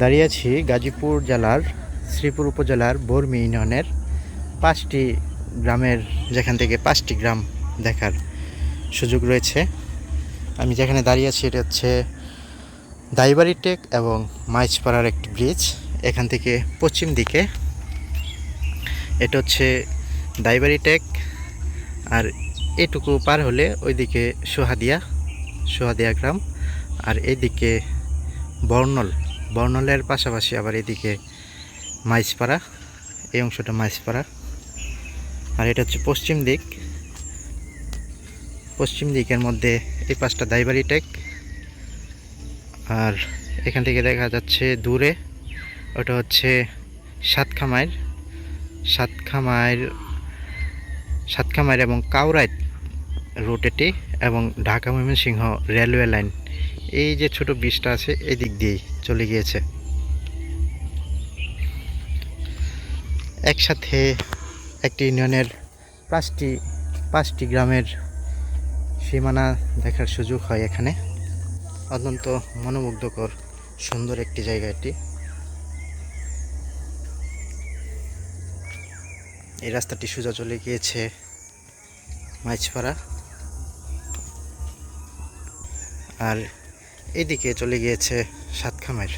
দাঁড়িয়ে আছি গাজীপুর জেলার, শ্রীপুর উপজেলার বর্মি ইউনিয়নের পাঁচটি গ্রামের, যেখান থেকে পাঁচটি গ্রাম দেখার সুযোগ রয়েছে। আমি যেখানে দাঁড়িয়ে আছি এটা হচ্ছে দাইবাড়ি টেক এবং মাইজপাড়ার একটি ব্রিজ। এখান থেকে পশ্চিম দিকে এটা হচ্ছে দাইবাড়ি টেক আর এটুকু পার হলে ওইদিকে সোহাদিয়া সোহাদিয়া গ্রাম আর এইদিকে বর্ণল বর্ণলের পাশাপাশি আবার এদিকে মাইজপাড়া, এই অংশটা মাইজপাড়া। আর এটা হচ্ছে পশ্চিম দিক। পশ্চিম দিকের মধ্যে এই পাশটা দাইবাড়ি টেক। আর এখান থেকে দেখা যাচ্ছে দূরে ওটা হচ্ছে সাতখামাইর সাতখামাইর সাতখামাইর এবং কাউরাইট রুট এটি এবং ঢাকা ময়মনসিংহ রেলওয়ে লাইন। এই যে ছোট ব্রিজটা আছে এই দিক দিয়েই চলে গিয়েছে। একসাথে একটি ইউনিয়নের পাঁচটি পাঁচটি গ্রামের সীমানা দেখার সুযোগ হয় এখানে। অত্যন্ত মনোমুগ্ধকর, সুন্দর একটি জায়গা এটি। এই রাস্তাটি সোজা চলে গিয়েছে মাইজপাড়া। আর এদিকে চলে গিয়েছে সাতখামের।